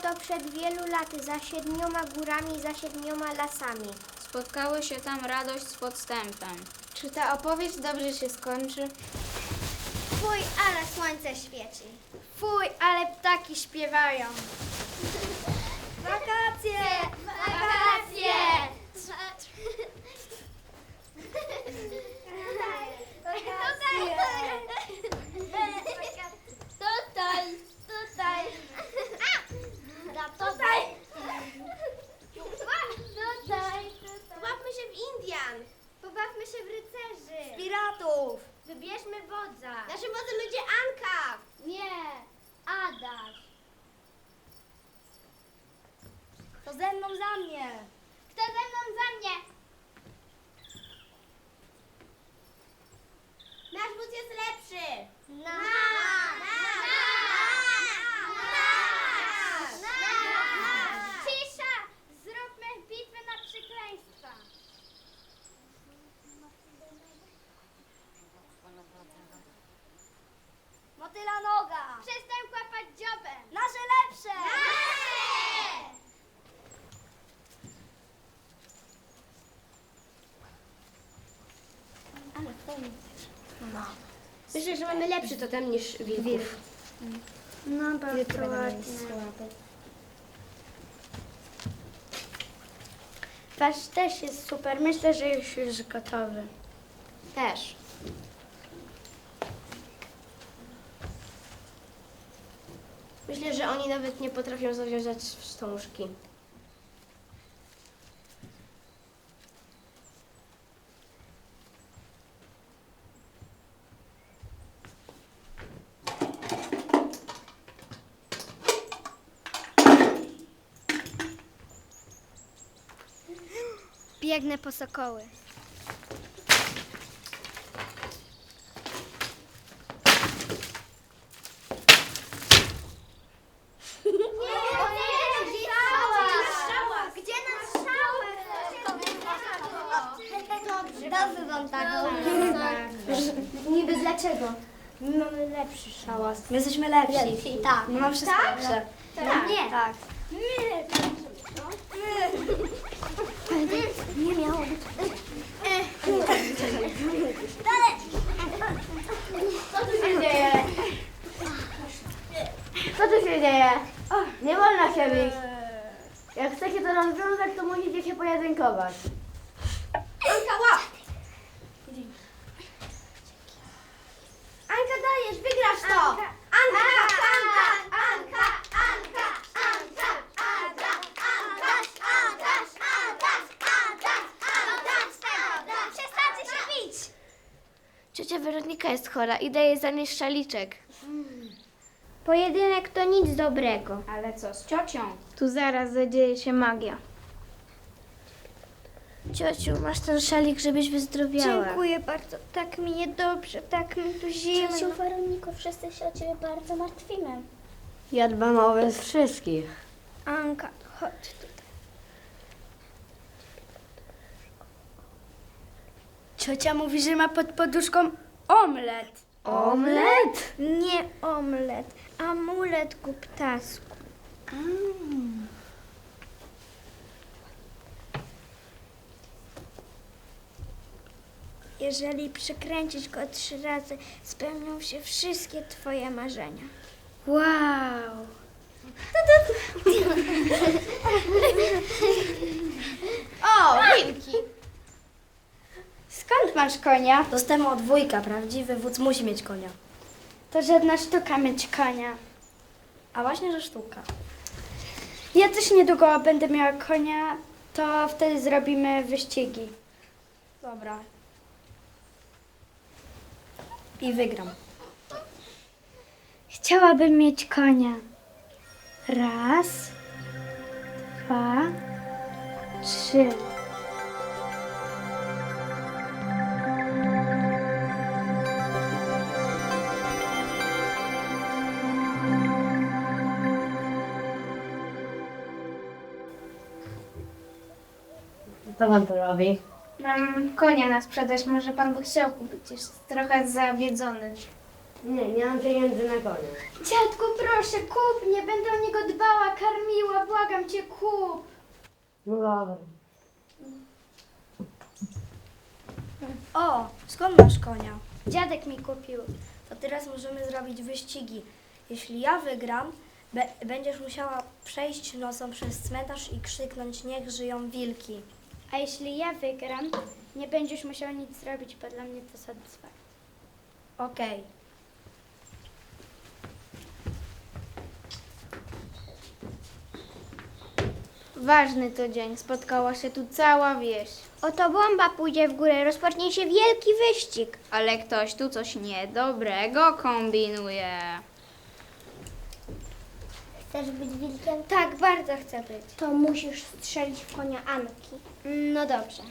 Było to przed wielu laty, za siedmioma górami, za siedmioma lasami. Spotkały się tam radość z podstępem. Czy ta opowieść dobrze się skończy? Fuj, ale słońce świeci. Fuj, ale ptaki śpiewają. Wakacje! Wakacje! Wybierzmy wodza! Naszym wodzem będzie Anka! Nie, Adaś. To ze mną za mnie! Kto ze mną za mnie? Nasz wódz jest lepszy! Nasz! Nasz! Cisza! Zróbmy bitwę na przekleństwa! Motyla noga! Przestań kłapać dziobem! Nasze lepsze! Nasze! Myślę, że mamy lepszy totem niż wilków. No bardzo ładnie. Wasz też jest super. Myślę, że już już gotowy. Też. Myślę, że oni nawet nie potrafią zawiązać wstążki. Biegnę po sokoły. Gdzie nasz szałek? Dobrze. Wam tak. Niby dlaczego? My mamy lepszy szałas. My jesteśmy lepsi. Tak. My mamy wszystko Tak? lepsze. Tak. Nie. Tak. Nie miało być. Co tu się dzieje? Co tu się dzieje? Nie wolno się bić. Jak chcecie to rozwiązać, to musicie się pojedynkować. Anka, łap! Anka, wygrasz to! Anka, Anka, Anka, Anka, Anka, Anka, Adaś, Adaś, Adaś, Adaś, Adaś. Przestańcie się bić! Ciocia Weronika jest chora i daje zanieść szaliczek. Pojedynek to nic dobrego. Ale co z ciocią? Tu zaraz zadzieje się magia. Ciociu, masz ten szalik, żebyś wyzdrowiała. Dziękuję bardzo. Tak mi niedobrze, tak mi tu zimno. Ciociu Weroniko, wszyscy się o Ciebie bardzo martwimy. Ja dbam o was wszystkich. Anka, chodź tutaj. Ciocia mówi, że ma pod poduszką omlet. Omlet? Nie omlet, amulet ku ptasku. Jeżeli przekręcisz go trzy razy, spełnią się wszystkie twoje marzenia. Wow. O, wilki! Skąd masz konia? Dostałem od wujka, prawdziwy wódz musi mieć konia. To żadna sztuka mieć konia. A właśnie, że sztuka. Ja też niedługo będę miała konia, to wtedy zrobimy wyścigi. Dobra. I wygram. Chciałabym mieć konia. Raz, dwa, trzy. Co pan tu robi? Mam konia na sprzedaż, może pan by chciał kupić, jest trochę zawiedzony. Nie, nie mam pieniędzy na konia. Dziadku, proszę, kup mnie, będę o niego dbała, karmiła, błagam cię, kup. No dobra. O, skąd masz konia? Dziadek mi kupił. To teraz możemy zrobić wyścigi. Jeśli ja wygram, be- będziesz musiała przejść nocą przez cmentarz i krzyknąć niech żyją wilki. A jeśli ja wygram, nie będziesz musiał nic zrobić, bo dla mnie to satysfakcja. Okej. Ważny to dzień, spotkała się tu cała wieś. Oto bomba pójdzie w górę, rozpocznie się wielki wyścig. Ale ktoś tu coś niedobrego kombinuje. Chcesz być wilkiem? Tak, bardzo chcę być. To musisz strzelić w konia Anki. No dobrze.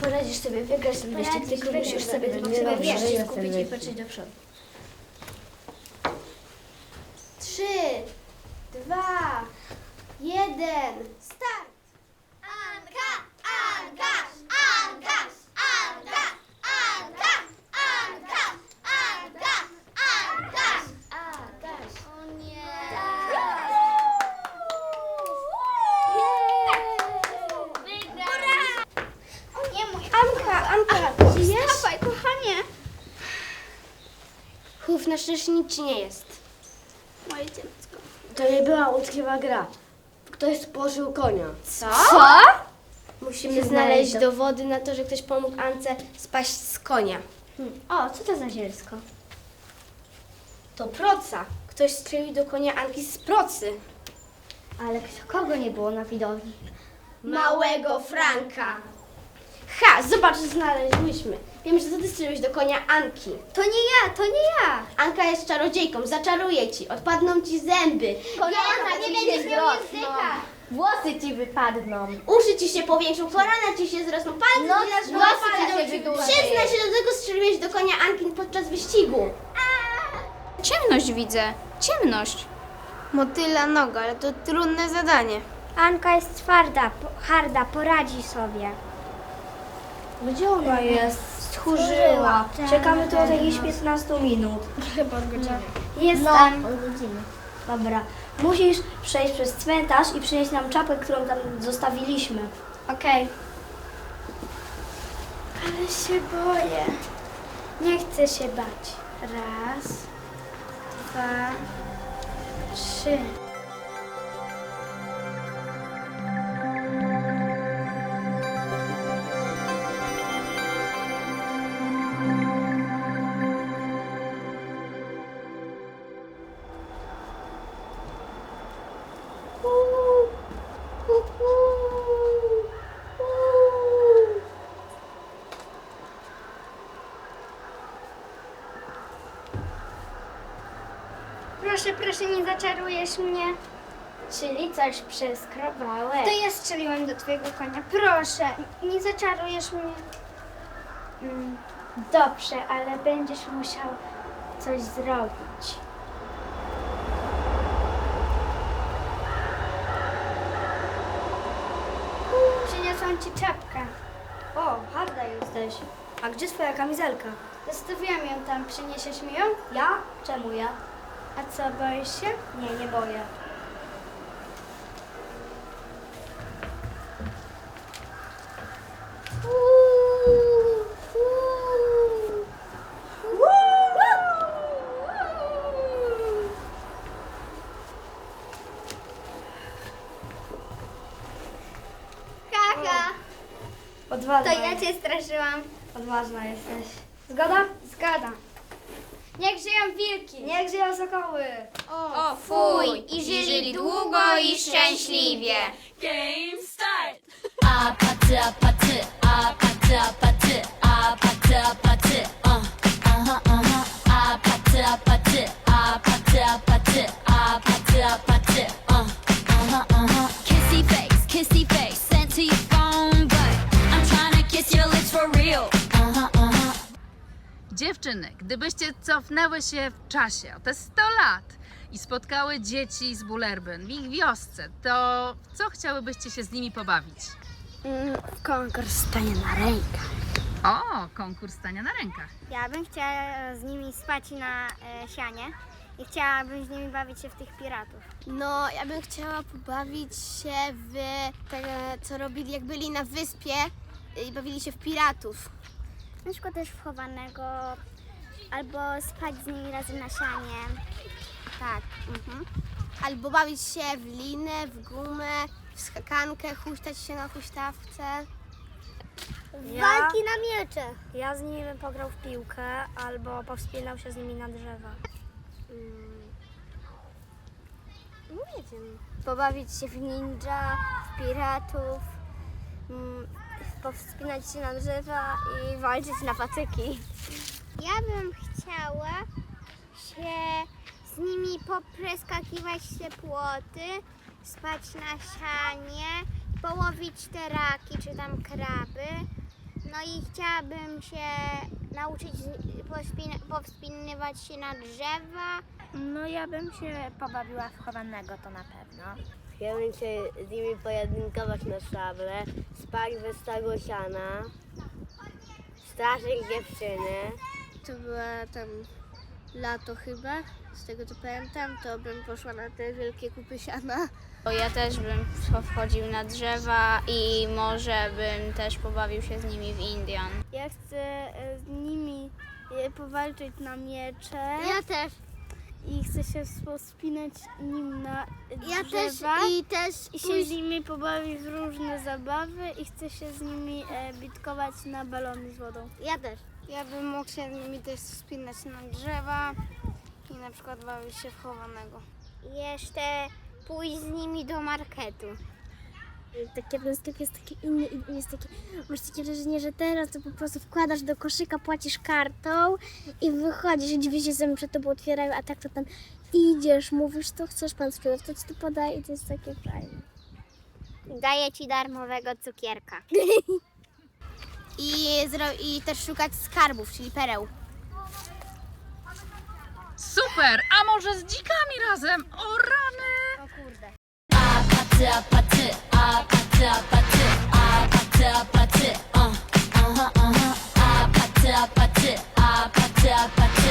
Poradzisz sobie wygrać ten wyścig, Poradzisz, tylko musisz wygrasz. sobie, sobie dobrze, wiesz, wygrasz ten skupić i wyścig. patrzeć do przodu. Trzy, dwa, jeden, Chów, na szczęście nic ci nie jest. Moje dziecko. To nie była uczciwa gra. Ktoś spożył konia. Co? Co? Musimy znaleźć dowody na to, że ktoś pomógł Ance spaść z konia. O, co to za zielsko? To proca. Ktoś strzelił do konia Anki z procy. Ale kogo nie było na widowni? Małego Franka. Ha, zobacz, znaleźliśmy. Wiem, że to ty strzeliłeś do konia Anki. To nie ja, to nie ja. Anka jest czarodziejką, zaczaruję ci, odpadną ci zęby. Kolanka nie będziesz miał języka. Włosy ci wypadną. Uszy ci się powiększą, korana ci się zrosną, palce No, ci nas włosy ci się wydłużą. Przyznaj się do tego, strzeliłeś do konia Anki podczas wyścigu. Ciemność widzę, ciemność. Motyla noga, ale to trudne zadanie. Anka jest twarda, po, harda, poradzi sobie. Gdzie ona jest? Stchórzyła. Czekamy tu od jakichś 15 minut. Chyba od godziny. Jestem. Od godziny. Dobra. Musisz przejść przez cmentarz i przynieść nam czapkę, którą tam zostawiliśmy. Okej. Ale się boję. Nie chcę się bać. Raz, dwa, trzy. Proszę, nie zaczarujesz mnie. Czyli coś przeskrobałeś. To ja strzeliłem do twojego konia. Proszę, nie zaczarujesz mnie. Mm, Dobrze, ale będziesz musiał coś zrobić. Przyniosłam ci czapkę. O, harda jesteś. A gdzie twoja kamizelka? Zostawiłam ją tam. Przyniesiesz mi ją? Ja? Czemu ja? A co, boisz się? Nie, nie boję. Kaka, Odważna. to ja cię straszyłam. Odważna jesteś. Zgoda? Zgoda. Niech żyją wilki. Niech żyją sokoły. O fuj, i żyli długo i szczęśliwie. Apatı apatı apatı apatı apatı apatı uh, aha Dziewczyny, gdybyście cofnęły się w czasie o te 100 lat i spotkały dzieci z Bullerbyn w ich wiosce, to w co chciałybyście się z nimi pobawić? Mm, konkurs stanie na rękach. O, konkurs stania na rękach. Ja bym chciała z nimi spać na e, sianie i chciałabym z nimi bawić się w tych piratów. No, ja bym chciała pobawić się w tego, co robili, jak byli na wyspie i bawili się w piratów. Na przykład też w chowanego albo spać z nimi razem na sianie. Tak. Mhm. Albo bawić się w linę, w gumę, w skakankę, huśtać się na huśtawce. Ja, Walki na miecze. ja z nimi bym pograł w piłkę albo powspinał się z nimi na drzewa. Nie wiem. Pobawić się w ninja, w piratów, mm, powspinać się na drzewa i walczyć na patyki. Ja bym chciała się z nimi popreskakiwać te płoty, spać na sianie, połowić te raki czy tam kraby. No i chciałabym się nauczyć powspina- powspinnywać się na drzewa. No ja bym się pobawiła w chowanego, to na pewno. Ja bym się z nimi pojedynkować na szable, spać bez stagu siana, straszyć dziewczyny. To była tam lato chyba, z tego co pamiętam, to bym poszła na te wielkie kupy siana. Bo ja też bym wchodził na drzewa i może bym też pobawił się z nimi w Indian. Ja chcę e, z nimi e, powalczyć na miecze Ja też. i chcę się wspinać nim na Ja też drzewa. i też I się z nimi pobawić w różne zabawy i chcę się z nimi e, bitkować na balony z wodą. Ja też. Ja bym mógł się z nimi też wspinać na drzewa i na przykład bawić się w chowanego. Jeszcze pójść z nimi do marketu. Takie występ jest taki inny i jest takie, masz takie wrażenie, że teraz to po prostu wkładasz do koszyka, płacisz kartą i wychodzisz i drzwi się same przed tobą otwierają, a tak to tam idziesz, mówisz co chcesz, pan sprzedawca ci to podaje i to jest takie fajne. Daję ci darmowego cukierka. I, też szukać skarbów, czyli pereł. Super! A może z dzikami razem? O rany! Apaty, apaty, apaty, apaty, apaty, apaty, uh, aha, aha. Apaty, apaty, apaty, apaty, apaty,